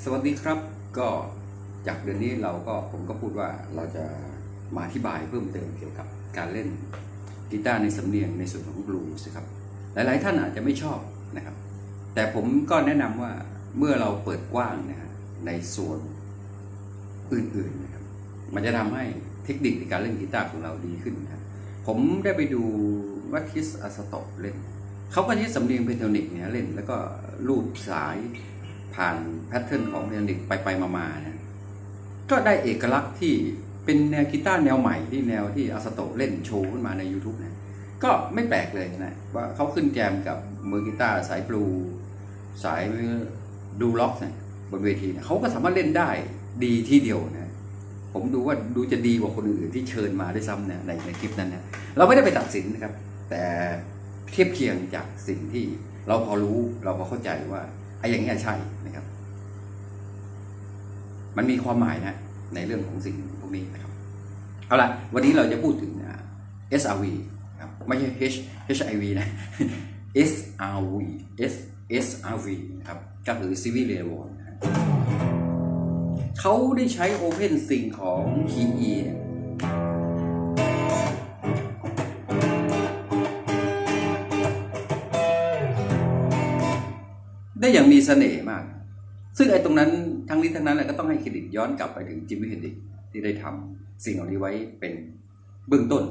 สวัสดีครับก็จากเดือนนี้เราก็ผมก็พูดว่าเราจะมาอธิบายเพิ่มเติมเกี่ยวกับการเล่นกีตาร์ในสำเนียงในส่วนของบลูส์ครับหลายๆท่านอาจจะไม่ชอบนะครับ แต่ผมก็แนะนำว่าเมื่อเราเปิดกว้างนะฮะในส่วนอื่นๆนะครับมันจะทำให้เทคนิคในการเล่นกีตาร์ของเราดีขึ้นนะครับผมได้ไปดูวัตทิสอาสโตะเล่นเขาก็ใช้สำเนียงเพนเทนิกเนี่ยเล่นแล้วก็ลูดสาย ผ่านแพทเทิร์นของเพนเทนิกไปไปมาๆนะก็ได้เอกลักษณ์ที่เป็นแนวกีตาร์แนวใหม่ที่แนวที่อาสโตเล่นโชว์ขึ้นมาใน YouTube นะก็ไม่แปลกเลยนะว่าเขาขึ้นแจมกับมือกีตาร์สายบลูสายดูล็อกเนี่ยบนเวทีเนี่ยเขาก็สามารถเล่นได้ดีที่เดียวนะผมดูว่าดูจะดีกว่าคนอื่นๆที่เชิญมาด้วยซ้ำเนี่ยในในคลิปนั้นนะเราไม่ได้ไปตัดสินนะครับ แต่เทียบเคียงจากสิ่งที่เราพอรู้เราพอเข้าใจว่า ไอ้อย่างเงี้ยใช่นะครับ มันมีความหมายนะในเรื่องของสิ่งพวกนี้นะครับ เอาละวันนี้เราจะพูดถึงอ่า SRV ครับไม่ใช่ H HIV นะ SRV S SRV นะครับก็คือ Civil a i l w a r เขาได้ใช้ Open Sync ของ KE เนี่ย ได้อย่างมีเสน่ห์มาก ซึ่งไอ้ตรงนั้นทั้งนี้ทั้งนั้นแหละก็ต้องให้เครดิตย้อนกลับไปถึงจิมมี่เฮนดิกที่ได้ทำสิ่งเหล่านี้ไว้เป็นเบื้องต้น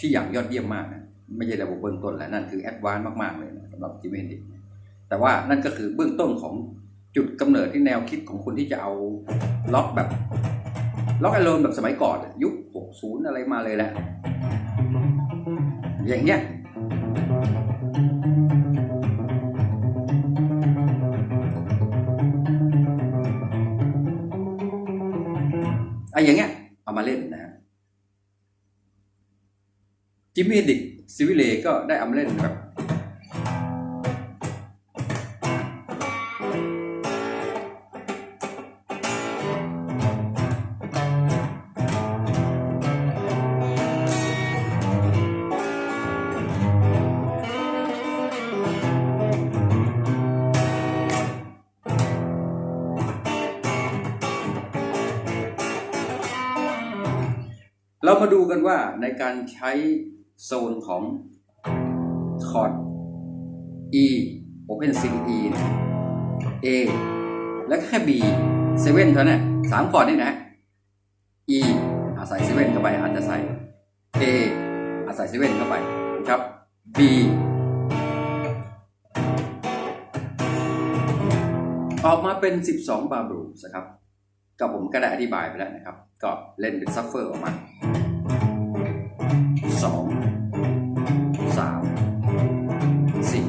ที่อย่างยอดเยี่ยมมากนะไม่ใช่ระบบเบื้องต้นแหละนั่นคือแอดวานซ์มากๆเลยนะสำหรับจิมมี่เฮนดิกแต่ว่านั่นก็คือเบื้องต้นของจุดกำเนิดที่แนวคิดของคนที่จะเอาล็อกแบบล็อกไอโลนแบบสมัยก่อนยุค 60 อะไรมาเลยแหละอย่างเงี้ย จิมมี่ดิกซิวิเลก็ได้เอามาเล่นแบบเรามาดูกันว่าในการใช้ โซนของคอร์ด E Open C E นี่ย A แล้วก็แค่ B 7เท่านั้นสามคอร์ดนี่นะ E อาศัย7เข้าไปอาจจะใส่ A อาศัย7เข้าไปครับ B ออกมาเป็น 12 บาร์บรูสครับ ก็ผมก็ได้อธิบายไปแล้วนะครับ ก็เล่นเป็นซัฟเฟอร์ออกมา สองสามสี่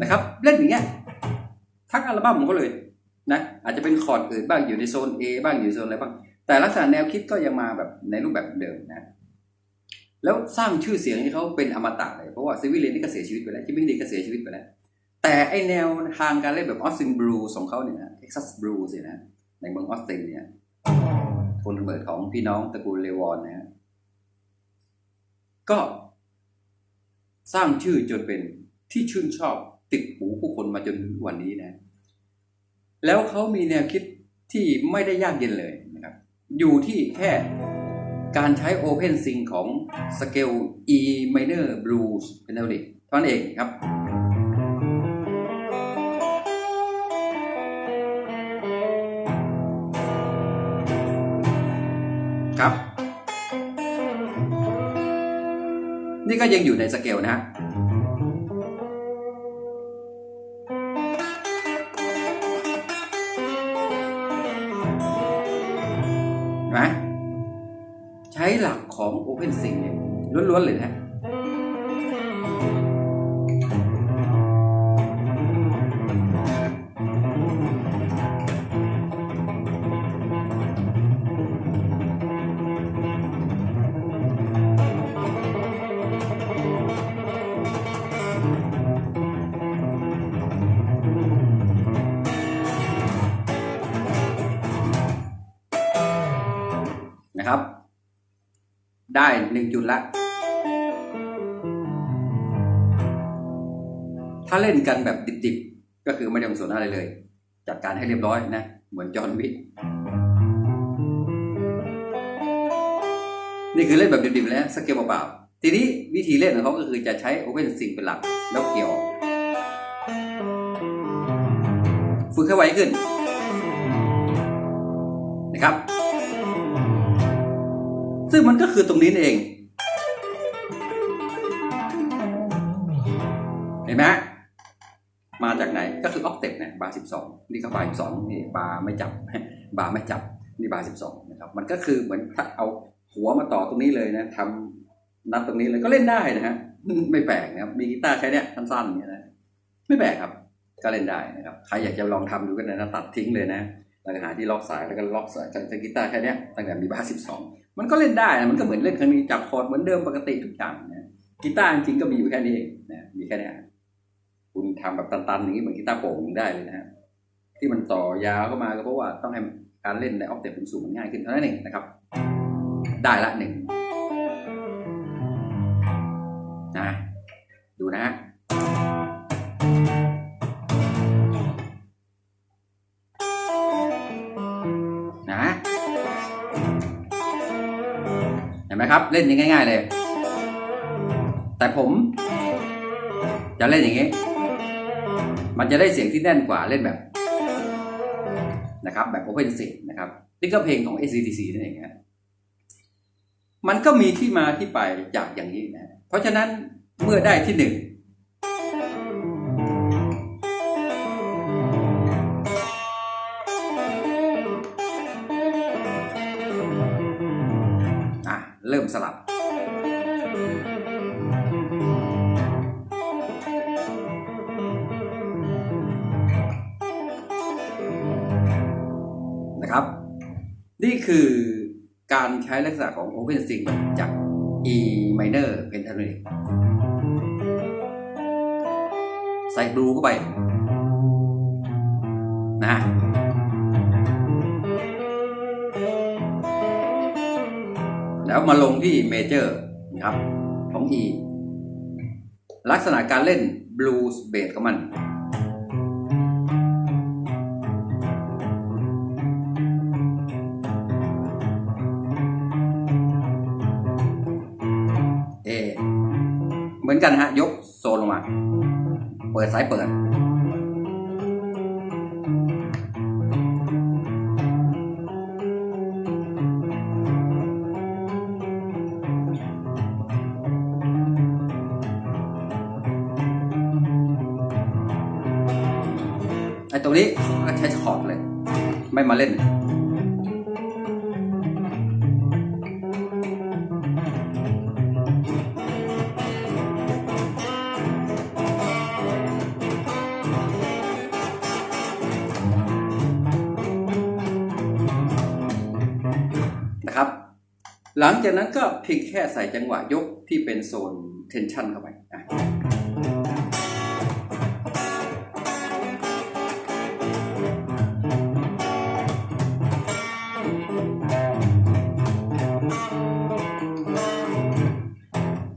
นะครับเล่นอย่างเงี้ยทั้งอัลบั้มของเขาเลยนะอาจจะเป็นคอร์ดอื่นบ้างอยู่ในโซน A บ้างอยู่ในโซนอะไรบ้าง แต่ลักษณะแนวคิดก็ยังมาแบบในรูปแบบเดิมนะ แล้วสร้างชื่อเสียงให้เขาเป็นอมตะเลยเพราะว่าซิวิเลนนี่ก็เสียชีวิตไปแล้วจิมมี่ดีก็เสียชีวิตไปแล้ว แต่ไอแนวทางการเล่นแบบออสตินบลูของเขาเนี่ยเท็กซัสบลูสินะในเมืองออสตินเนี่ยคนเนิดของพี่น้องตระกูลเลวอนนะฮะก็สร้างชื่อจนเป็นที่ชื่นชอบติดหูผู้คนมาจนถึงวันนี้นะ แล้วเขามีแนวคิดที่ไม่ได้ยากเย็นเลย อยู่ที่แค่การใช้ Open Sync ของสเกล E minor blues pentatonic เท่านั้นเองครับครับ นี่ก็ยังอยู่ในสเกลนะฮะ้วนๆเลยนะนะครับ ได้หนึ่งจุดละ ถ้าเล่นกันแบบดิบๆ ก็คือไม่ได้ลงส่วนอะไรเลย จัดการให้เรียบร้อยนะ เหมือนจอห์นวิกนี่คือเล่นแบบดิบๆแล้วสเกลเปล่าๆทีนี้วิธีเล่นของเขาก็คือจะใช้ Open Sync เป็นหลักแล้วเกี่ยวฝึกให้ไวขึ้น นะครับ ซึ่งมันก็คือตรงนี้เอง เห็นไหม มาจากไหน ก็คือออกเต็ปเนี่ยบาร์สิบสองนี่ก็บาร์สิบสองนี่บาร์ไม่จับบาร์ไม่จับนี่บาร์สิบสองนะครับมันก็คือเหมือนถ้าเอาหัวมาต่อตรงนี้เลยนะทำนัดตรงนี้เลยก็เล่นได้นะฮะไม่แปลกนะครับมีกีตาร์แค่เนี้ยสั้นๆอย่างเงี้ยนะไม่แปลกครับ ก็เล่นได้นะครับใครอยากจะลองทำดูก็ได้นะตัดทิ้งเลยนะแล้วหาที่ล็อกสายแล้วก็ล็อกสายจากกีตาร์แค่เนี้ยตั้งแต่มีบาร์สิบสองมันก็เล่นได้นะมันก็เหมือนเล่นครั้งนี้จับคอร์ดเหมือนเดิมปกติทุกอย่างนะกีตาร์จริงๆก็มีอยู่แค่นี้เองนะมีแค่นี้ คุณทำแบบตันๆอย่างนี้เหมือนกีตาร์โปร่งได้เลยนะฮะที่มันต่อยาวเข้ามาก็เพราะว่าต้องให้การเล่นในออกเตปสูงมันง่ายขึ้นเท่านั้นเองนะครับ ได้ละหนึ่งนะดูนะฮะนะเห็นไหมครับเล่นง่ายๆเลย แต่ผม จะเล่นอย่างนี้ มันจะได้เสียงที่แน่นกว่าเล่นแบบนะครับแบบ Open s y n c นะครับนี่ก็เพลงของ ACDC นั่นเองฮะมันก็มีที่มาที่ไปจากอย่างนี้นะเพราะฉะนั้นเมื่อได้ที่หนึ่งอะเริ่มสลับ นะครับ นี่คือการใช้ลักษณะของ Open String จาก E minor pentatonic ใส่บลูเข้าไปนะแล้วมาลงที่เมเจอร์นะครับของ E ลักษณะการเล่นบลูส์เบสของมัน อนกันฮะ ยกโซนลงมา เปิดสายเปิด ไอ้ตรงนี้ก็ใช้คอร์ดเลย ไม่มาเล่น หลังจากนั้นก็เพียงแค่ใส่จังหวะยกที่เป็นโซนเทนชันเข้าไป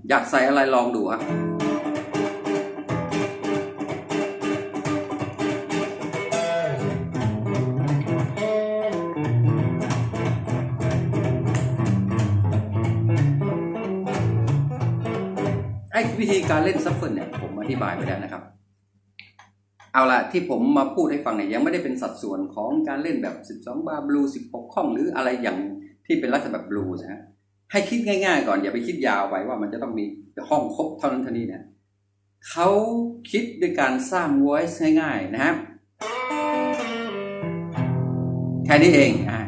อยากใส่อะไรลองดูฮะ ไอ้วิธีการเล่นซัฟเฟิลเนี่ยผมอธิบายไปแล้วนะครับ เอาละที่ผมมาพูดให้ฟังเนี่ยยังไม่ได้เป็นสัดส่วนของการเล่นแบบ 12 บาร์บลู 16 ข้องหรืออะไรอย่างที่เป็นลักษณะแบบบลูนะฮะให้คิดง่าย ๆ ก่อนอย่าไปคิดยาวไปว่ามันจะต้องมีห้องครบเท่านั้นเท่านี้นะเขาคิดด้วยการสร้าง voice ง่ายๆนะครับแค่นี้เองอ่า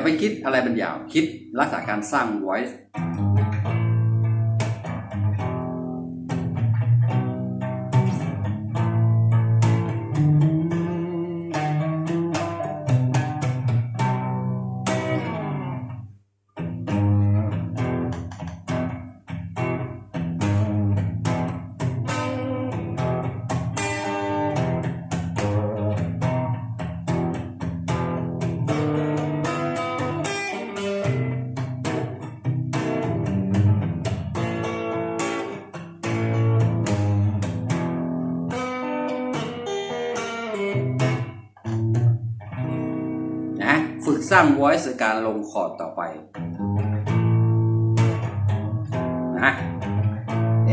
อย่าไปคิดอะไรมันยาว คิดลักษณะการสร้าง voice ฝึกสร้าง voice การลงคอร์ดต่อไปนะเอ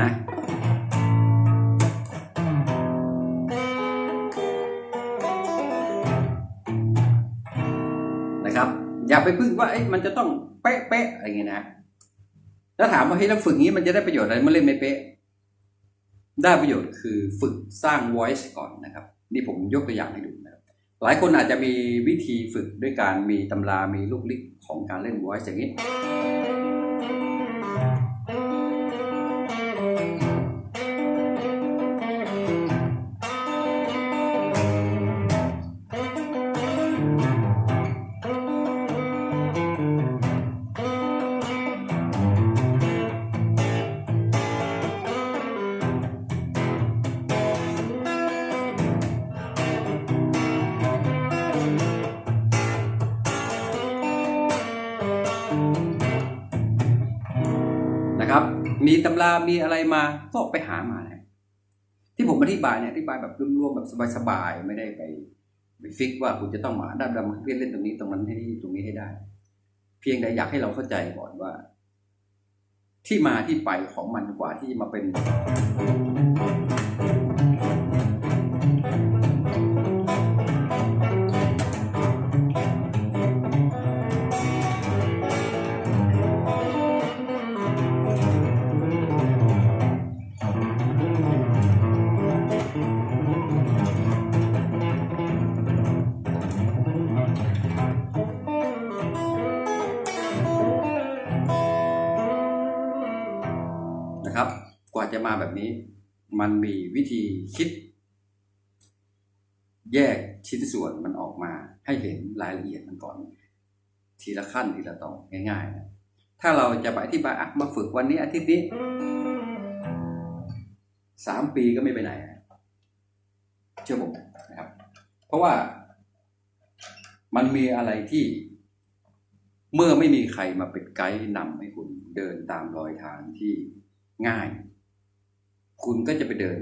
นะนะครับ อย่าไปพึ่งว่าเอ๊ะมันจะต้องเป๊ะๆอะไรเงี้ยนะ แล้วถามว่าเฮ้ยแล้วฝึกงี้มันจะได้ประโยชน์อะไรเมื่อเล่นไม่เป๊ะ ได้ประโยชน์คือฝึกสร้าง voice ก่อนนะครับ นี่ผมยกตัวอย่างให้ดูนะครับ หลายคนอาจจะมีวิธีฝึกด้วยการมีตำรา มีลูกลิกของการเล่น voice อย่างนี้ มีตำรา มีอะไรมา ก็ไปหามานะที่ผมอธิบายเนี่ยอธิบายแบบรวมๆแบบสบายๆไม่ได้ไปไปฟิกว่าคุณจะต้องมาดับดำเล่นเล่นตรงนี้ตรงนั้นให้ตรงนี้ให้ได้ เพียงแต่อยากให้เราเข้าใจก่อนว่า ที่มาที่ไปของมันกว่าที่จะมาเป็น ว่าจะมาแบบนี้ มันมีวิธีคิด แยกชิ้นส่วนมันออกมาให้เห็นรายละเอียดมันก่อน ทีละขั้นทีละตอนง่ายๆนะถ้าเราจะไปอธิบายอะมาฝึกวันนี้อาทิตย์นี้สามปีก็ไม่ไปไหนเชื่อผมนะครับ เพราะว่ามันมีอะไรที่เมื่อไม่มีใครมาเป็นไกด์นำให้คุณเดินตามรอยทางที่ง่าย คุณก็จะไปเดิน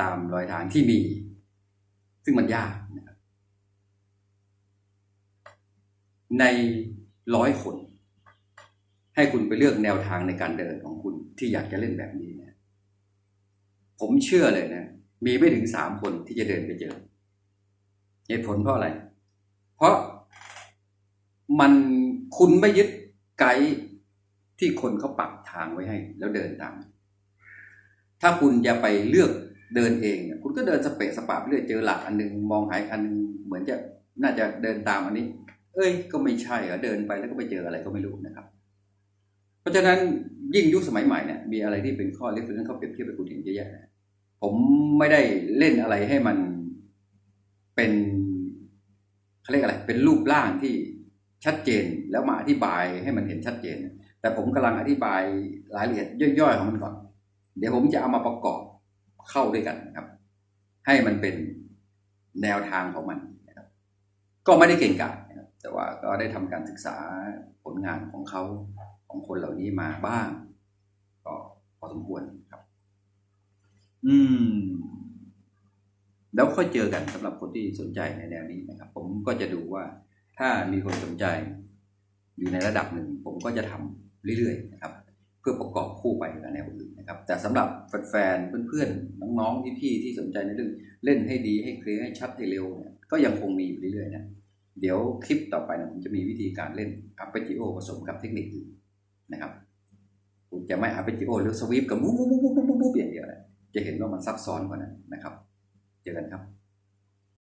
ตามรอยทางที่มี ซึ่งมันยากนะครับในร้อยคน ให้คุณไปเลือกแนวทางในการเดินของคุณที่อยากจะเล่นแบบนี้เนะผมเชื่อเลยนะ มีไม่ถึงสามคนที่จะเดินไปเจอเหตุผลเพราะอะไร เพราะมันคุณไม่ยึดไกด์ที่คนเขาปักทางไว้ให้ แล้วเดินตาม ถ้าคุณจะไปเลือกเดินเองเนี่ยคุณก็เดินสเปะสปะไปเรื่อยเจอหลักอันหนึงมองหายอันหนึงเหมือนจะน่าจะเดินตามอันนี้ เอ้ย ก็ไม่ใช่เหรอเดินไปแล้วก็ไปเจออะไรก็ไม่รู้นะครับ เพราะฉะนั้นยิ่งยุคสมัยใหม่เนี่ยมีอะไรที่เป็นข้อเรียกเรื่องเขาเปรียบเทียบไปคุณเห็นเยอะแยะนะผมไม่ได้เล่นอะไรให้มันเป็นเขาเรียกอะไร เป็นรูปร่างที่ชัดเจนแล้วมาอธิบายให้มันเห็นชัดเจน แต่ผมกำลังอธิบายรายละเอียดย่อยๆของมันก่อน เดี๋ยวผมจะเอามาประกอบเข้าด้วยกันนะครับ ให้มันเป็นแนวทางของมันนะครับ ก็ไม่ได้เก่งกาจนะครับแต่ว่าก็ได้ทำการศึกษาผลงานของเขาของคนเหล่านี้มาบ้าง ก็พอสมควรครับ อืม แล้วค่อยเจอกันสำหรับคนที่สนใจในแนวนี้นะครับ ผมก็จะดูว่าถ้ามีคนสนใจอยู่ในระดับหนึ่ง ผมก็จะทำเรื่อยๆนะครับเพื่อประกอบคู่ไปกับแนวอื่นนะครับ แต่สำหรับแฟนๆเพื่อนๆน้องๆพี่ๆที่สนใจในเรื่องเล่นให้ดีให้เคลียร์ให้ชัดให้เร็วเนี่ยก็ยังคงมีอยู่เรื่อยๆนะเดี๋ยวคลิปต่อไปนะผมจะมีวิธีการเล่น arpeggio ผสมกับเทคนิคอื่นนะครับผมจะไม่ arpeggio หรือสวีปกับบุ๊บบุ๊บบุ๊บบุ๊บบุ๊บอย่างเดียวนะจะเห็นว่ามันซับซ้อนกว่านั้นนะครับ เจอกันครับ